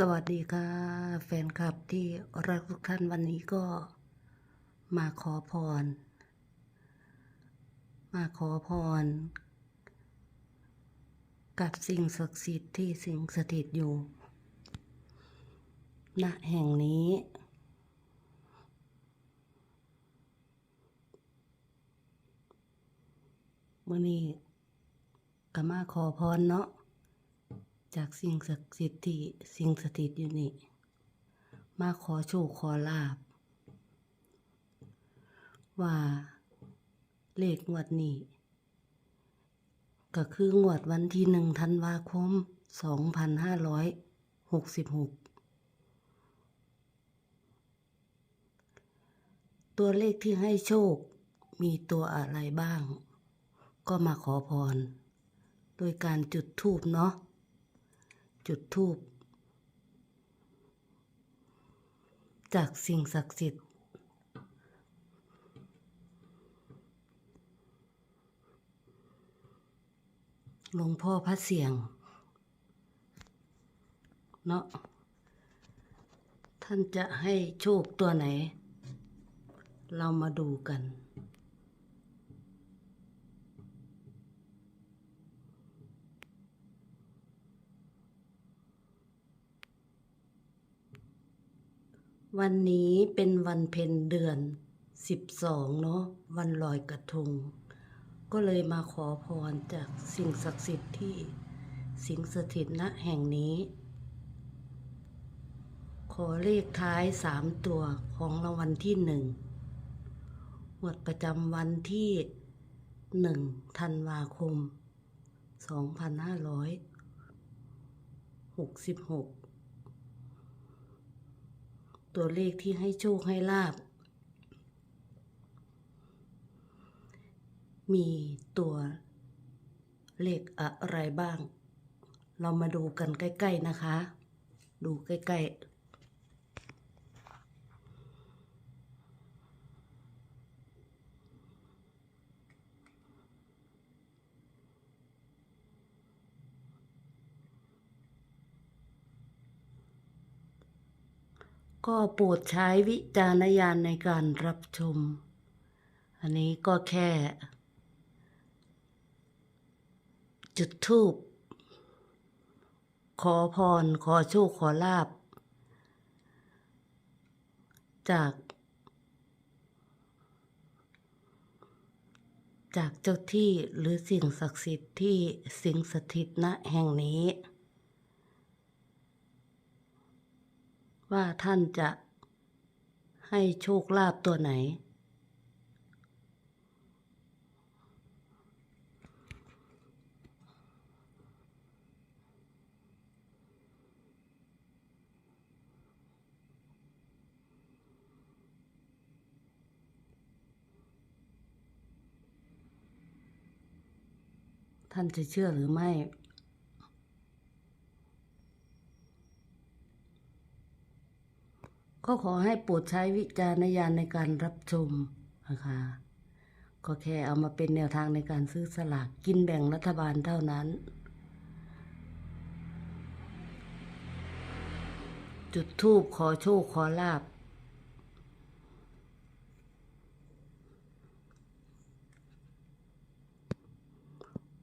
สวัสดีค่ะ แฟนคลับที่รักทุกท่านวันนี้ก็มาขอพร มาขอพร กับสิ่งศักดิ์สิทธิ์ที่สิงสถิตอยู่ณแห่งนี้ มื่อนี้ก็มาขอพรเนาะ จากสิ่งศักดิ์สิทธิ์ที่สิ่งสถิตอยู่นี่ มาขอโชคขอลาบ ว่าเลขงวดนี้ ก็คืองวดวันที่หนึ่งธันวาคมสองพันห้าร้อยหกสิบหกตัวเลขที่ให้โชคมีตัวอะไรบ้าง ก็มาขอพร โดยการจุดธูปเนาะ จุดธูปจากสิ่งศักดิ์สิทธิ์ หลวงพ่อพระเสียง เนาะ ท่านจะให้โชคตัวไหน เรามาดูกัน วันนี้เป็นวันเพ็ญเดือนสิบสองเนาะวันลอยกระทง ก็เลยมาขอพรจากสิ่งศักดิ์สิทธิ์ที่สิงสถิตณแห่งนี้ ขอเลขท้ายสามตัวของรางวัลที่หนึ่งหมวดประจำวันที่หนึ่งธันวาคมสองพันห้าร้อยหกสิบหก ตัวเลขที่ให้โชคให้ลาบ มีตัวเลขอะไรบ้าง เรามาดูกันใกล้ ๆ นะคะ ดูใกล้ ๆ ก็โปรดใช้วิจารณญาณในการรับชม อันนี้ก็แค่ จุดทูปขอพรขอโชคขอลาบ จาก จากเจ้าที่หรือสิ่งศักดิ์สิทธิ์ที่สิงสถิตณแห่งนี้ ว่าท่านจะให้โชคลาภตัวไหน ท่านจะเชื่อหรือไม่ ก็ขอให้โปรดใช้วิจารณญาณในการรับชมนะคะก็แค่เอามาเป็นแนวทางในการซื้อสลากกินแบ่งรัฐบาลเท่านั้น จุดทูบขอโชคขอลาบ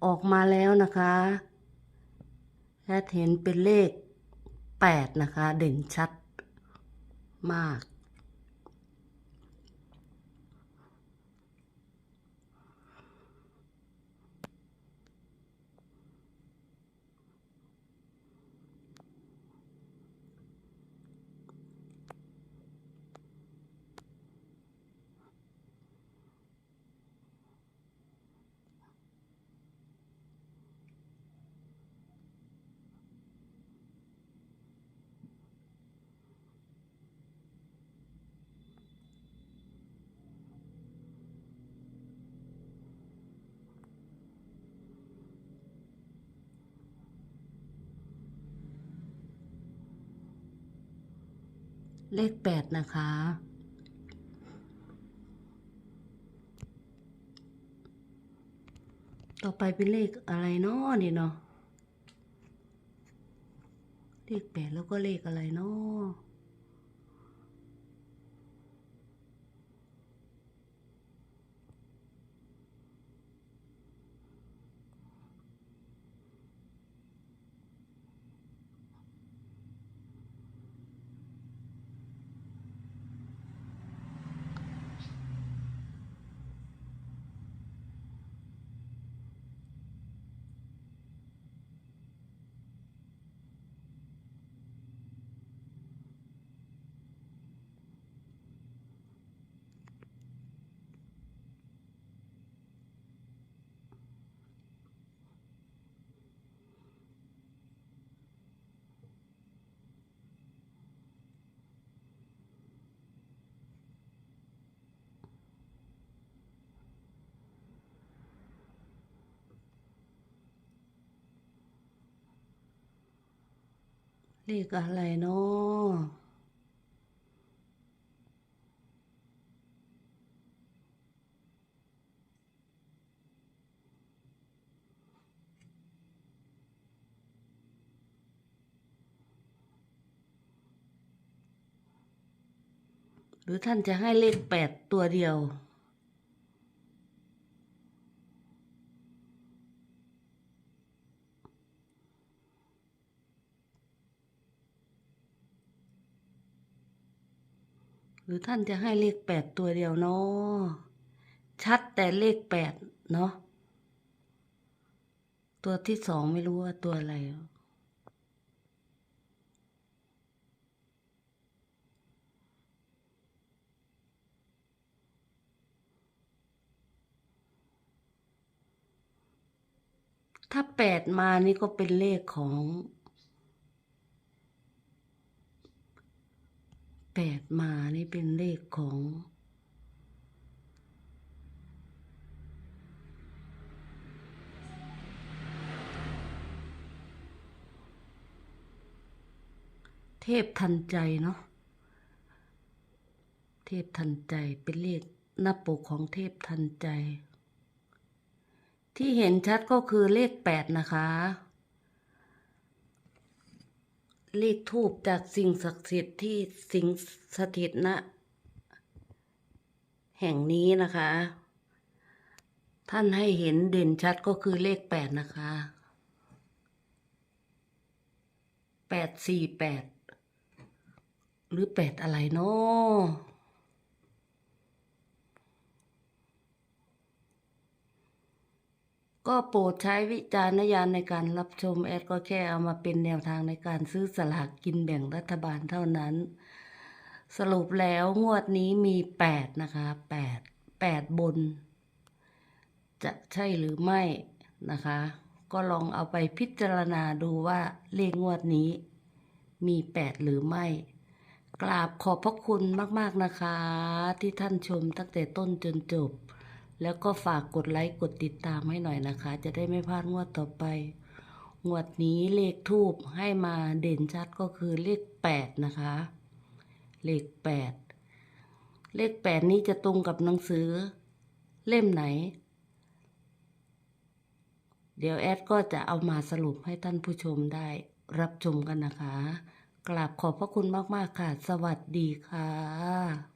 ออกมาแล้วนะคะแอดเห็นเป็นเลขแปดนะคะ เด่นชัด มาก เลขแปดนะคะ ต่อไปเป็นเลขอะไรเนาะนี่เนาะ เลขแปดแล้วก็เลขอะไรเนาะ เลขอะไรเนาะหรือท่านจะให้เลขแปดตัวเดียว รือท่านจะให้เลขแปดตัวเดียวเนาะชัดแต่เลขแปดเนาะตัวที่สองไม่รู้ว่าตัวอะไร ถ้าแปดมานี่ก็เป็นเลขของ แปดมานี่เป็นเลขของเทพทันใจเนาะ เทพทันใจเป็นเลขหน้าปกของเทพทันใจ ที่เห็นชัดก็คือเลขแปดนะคะ เลขทูบจากสิ่งศักดิ์สิทธิ์ที่สิงสถิตณแห่งนี้นะคะ ท่านให้เห็นเด่นชัดก็คือเลขแปดนะคะแปดสี่แปดหรือแปดอะไรเนาะ ก็โปรดใช้วิจารณญาณในการรับชม แอดก็แค่เอามาเป็นแนวทางในการซื้อสลากกินแบ่งรัฐบาลเท่านั้น สรุปแล้วงวดนี้มีแปดนะคะแปดแปดบน จะใช่หรือไม่นะคะ ก็ลองเอาไปพิจารณาดูว่าเลขงวดนี้ มีแปดหรือไม่ กราบขอบพระคุณมาก ๆนะคะ ที่ท่านชมตั้งแต่ต้นจนจบ แล้วก็ฝากกดไลค์กดติดตามให้หน่อยนะคะ จะได้ไม่พลาดงวดต่อไป งวดนี้เลขทูบให้มาเด่นชัดก็คือเลขแปดนะคะ เลขแปดเลขแปดนี้จะตรงกับหนังสือ เล่มไหน เดี๋ยวแอดก็จะเอามาสรุปให้ท่านผู้ชมได้รับชมกันนะคะ กราบขอบพระคุณมาก ๆ ค่ะ สวัสดีค่ะ